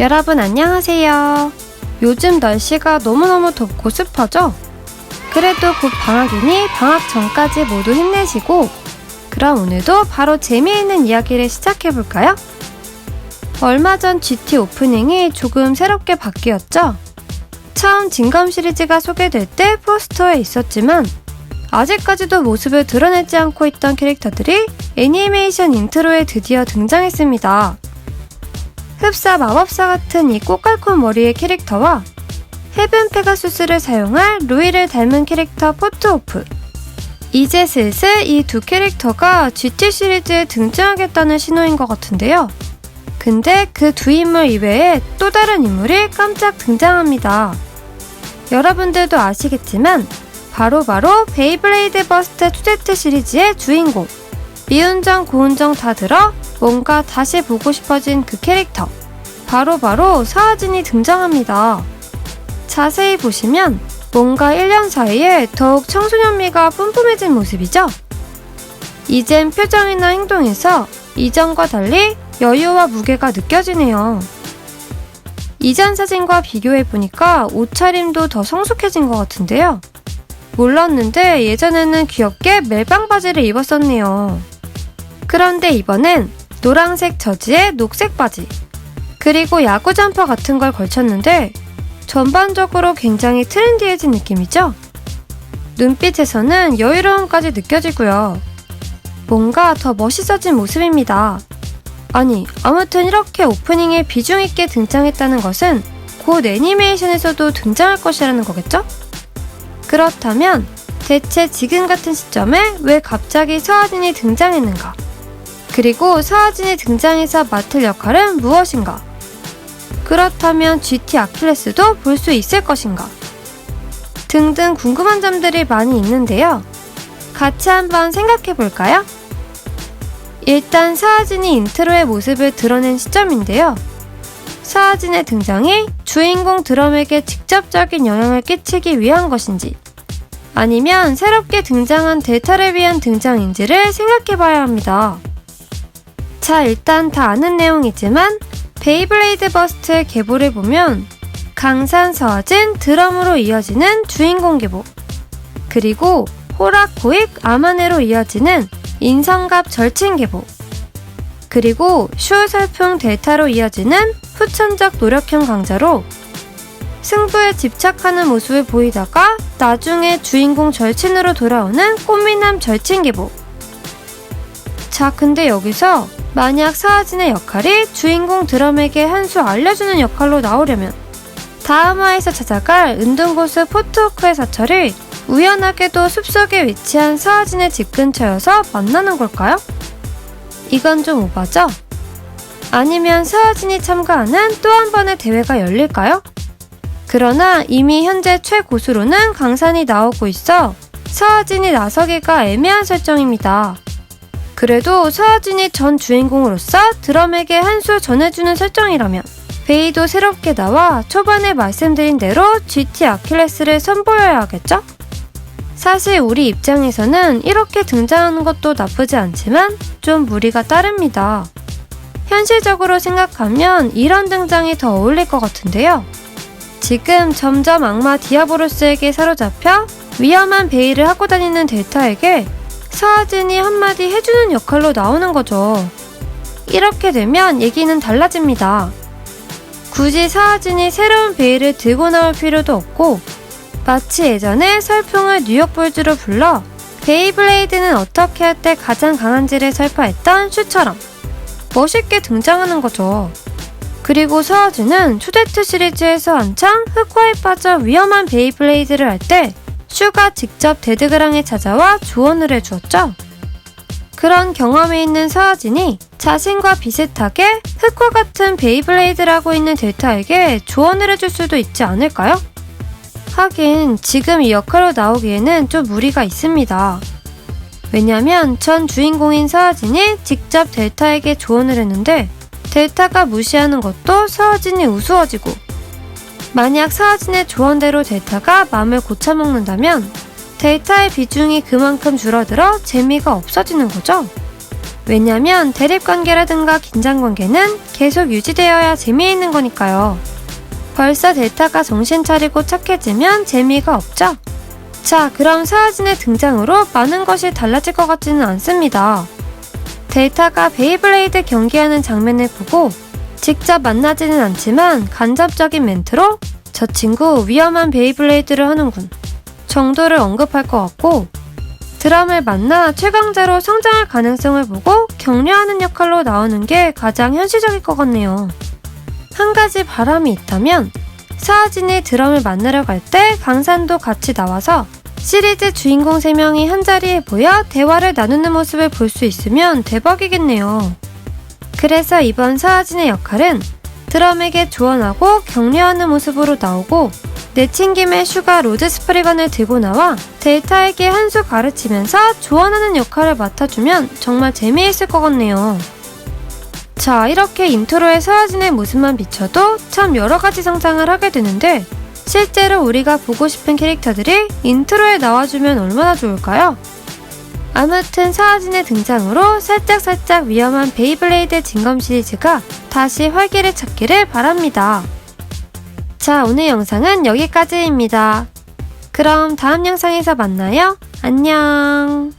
여러분 안녕하세요. 요즘 날씨가 너무너무 덥고 습하죠? 그래도 곧 방학이니 방학 전까지 모두 힘내시고 그럼 오늘도 바로 재미있는 이야기를 시작해볼까요? 얼마 전 GT 오프닝이 조금 새롭게 바뀌었죠? 처음 진검 시리즈가 소개될 때 포스터에 있었지만 아직까지도 모습을 드러내지 않고 있던 캐릭터들이 애니메이션 인트로에 드디어 등장했습니다. 흡사 마법사 같은 이 꽃갈콘 머리의 캐릭터와 헤븐 페가수스를 사용할 루이를 닮은 캐릭터 포트오프. 이제 슬슬 이 두 캐릭터가 GT 시리즈에 등장하겠다는 신호인 것 같은데요. 근데 그 두 인물 이외에 또 다른 인물이 깜짝 등장합니다. 여러분들도 아시겠지만 바로바로 베이블레이드 버스트 2Z 시리즈의 주인공 미운정 고운정 다 들어 뭔가 다시 보고 싶어진 그 캐릭터 바로 바로 사하진이 등장합니다. 자세히 보시면 뭔가 1년 사이에 더욱 청소년미가 뿜뿜해진 모습이죠? 이젠 표정이나 행동에서 이전과 달리 여유와 무게가 느껴지네요. 이전 사진과 비교해보니까 옷차림도 더 성숙해진 것 같은데요. 몰랐는데 예전에는 귀엽게 멜빵 바지를 입었었네요. 그런데 이번엔 노란색 저지에 녹색 바지, 그리고 야구 점퍼 같은 걸 걸쳤는데 전반적으로 굉장히 트렌디해진 느낌이죠? 눈빛에서는 여유로움까지 느껴지고요. 뭔가 더 멋있어진 모습입니다. 아니, 아무튼 이렇게 오프닝에 비중 있게 등장했다는 것은 곧 애니메이션에서도 등장할 것이라는 거겠죠? 그렇다면 대체 지금 같은 시점에 왜 갑자기 서하진이 등장했는가? 그리고 서하진이 등장해서 맡을 역할은 무엇인가? 그렇다면 GT 아킬레스도 볼 수 있을 것인가? 등등 궁금한 점들이 많이 있는데요. 같이 한번 생각해 볼까요? 일단 서하진이 인트로의 모습을 드러낸 시점인데요. 서하진의 등장이 주인공 드럼에게 직접적인 영향을 끼치기 위한 것인지, 아니면 새롭게 등장한 델타를 위한 등장인지를 생각해 봐야 합니다. 자, 일단 다 아는 내용이지만, 베이블레이드 버스트의 계보를 보면, 강산 서하진 드럼으로 이어지는 주인공 계보, 그리고 호락 고익 아마네로 이어지는 인성갑 절친 계보, 그리고 슈설풍 델타로 이어지는 후천적 노력형 강자로 승부에 집착하는 모습을 보이다가 나중에 주인공 절친으로 돌아오는 꽃미남 절친 계보. 자, 근데 여기서 만약 사하진의 역할이 주인공 드럼에게 한 수 알려주는 역할로 나오려면 다음화에서 찾아갈 은둔고수 포트호크의 사철이 우연하게도 숲속에 위치한 사하진의 집 근처여서 만나는 걸까요? 이건 좀 오바죠? 아니면 사하진이 참가하는 또 한 번의 대회가 열릴까요? 그러나 이미 현재 최고수로는 강산이 나오고 있어 서하진이 나서기가 애매한 설정입니다. 그래도 서하진이 전 주인공으로서 드럼에게 한 수 전해주는 설정이라면 베이도 새롭게 나와 초반에 말씀드린 대로 GT 아킬레스를 선보여야 하겠죠? 사실 우리 입장에서는 이렇게 등장하는 것도 나쁘지 않지만 좀 무리가 따릅니다. 현실적으로 생각하면 이런 등장이 더 어울릴 것 같은데요. 지금 점점 악마 디아보로스에게 사로잡혀 위험한 베일을 하고 다니는 델타에게 서하진이 한마디 해주는 역할로 나오는 거죠. 이렇게 되면 얘기는 달라집니다. 굳이 서하진이 새로운 베일을 들고 나올 필요도 없고 마치 예전에 설풍을 뉴욕 볼즈로 불러 베이블레이드는 어떻게 할 때 가장 강한지를 설파했던 슈처럼 멋있게 등장하는 거죠. 그리고 서하진은 투데트 시리즈에서 한창 흑화에 빠져 위험한 베이블레이드를 할 때 슈가 직접 데드그랑에 찾아와 조언을 해주었죠. 그런 경험이 있는 서하진이 자신과 비슷하게 흑화 같은 베이블레이드를 하고 있는 델타에게 조언을 해줄 수도 있지 않을까요? 하긴 지금 이 역할로 나오기에는 좀 무리가 있습니다. 왜냐면 전 주인공인 서하진이 직접 델타에게 조언을 했는데 델타가 무시하는 것도 서하진이 우스워지고 만약 서하진의 조언대로 델타가 마음을 고쳐먹는다면 델타의 비중이 그만큼 줄어들어 재미가 없어지는 거죠. 왜냐면 대립관계라든가 긴장관계는 계속 유지되어야 재미있는 거니까요. 벌써 델타가 정신 차리고 착해지면 재미가 없죠? 자, 그럼 사하진의 등장으로 많은 것이 달라질 것 같지는 않습니다. 델타가 베이블레이드 경기하는 장면을 보고 직접 만나지는 않지만 간접적인 멘트로 저 친구 위험한 베이블레이드를 하는군 정도를 언급할 것 같고 드럼을 만나 최강자로 성장할 가능성을 보고 격려하는 역할로 나오는 게 가장 현실적일 것 같네요. 한 가지 바람이 있다면 사하진이 드럼을 만나러 갈 때 강산도 같이 나와서 시리즈 주인공 3명이 한자리에 모여 대화를 나누는 모습을 볼 수 있으면 대박이겠네요. 그래서 이번 사하진의 역할은 드럼에게 조언하고 격려하는 모습으로 나오고 내친김에 슈가 로드 스프리건을 들고 나와 델타에게 한 수 가르치면서 조언하는 역할을 맡아주면 정말 재미있을 것 같네요. 자, 이렇게 인트로의 사하진의 모습만 비춰도 참 여러 가지 상상을 하게 되는데 실제로 우리가 보고 싶은 캐릭터들이 인트로에 나와주면 얼마나 좋을까요? 아무튼 사하진의 등장으로 살짝살짝 위험한 베이블레이드 진검 시리즈가 다시 활기를 찾기를 바랍니다. 자, 오늘 영상은 여기까지입니다. 그럼 다음 영상에서 만나요. 안녕.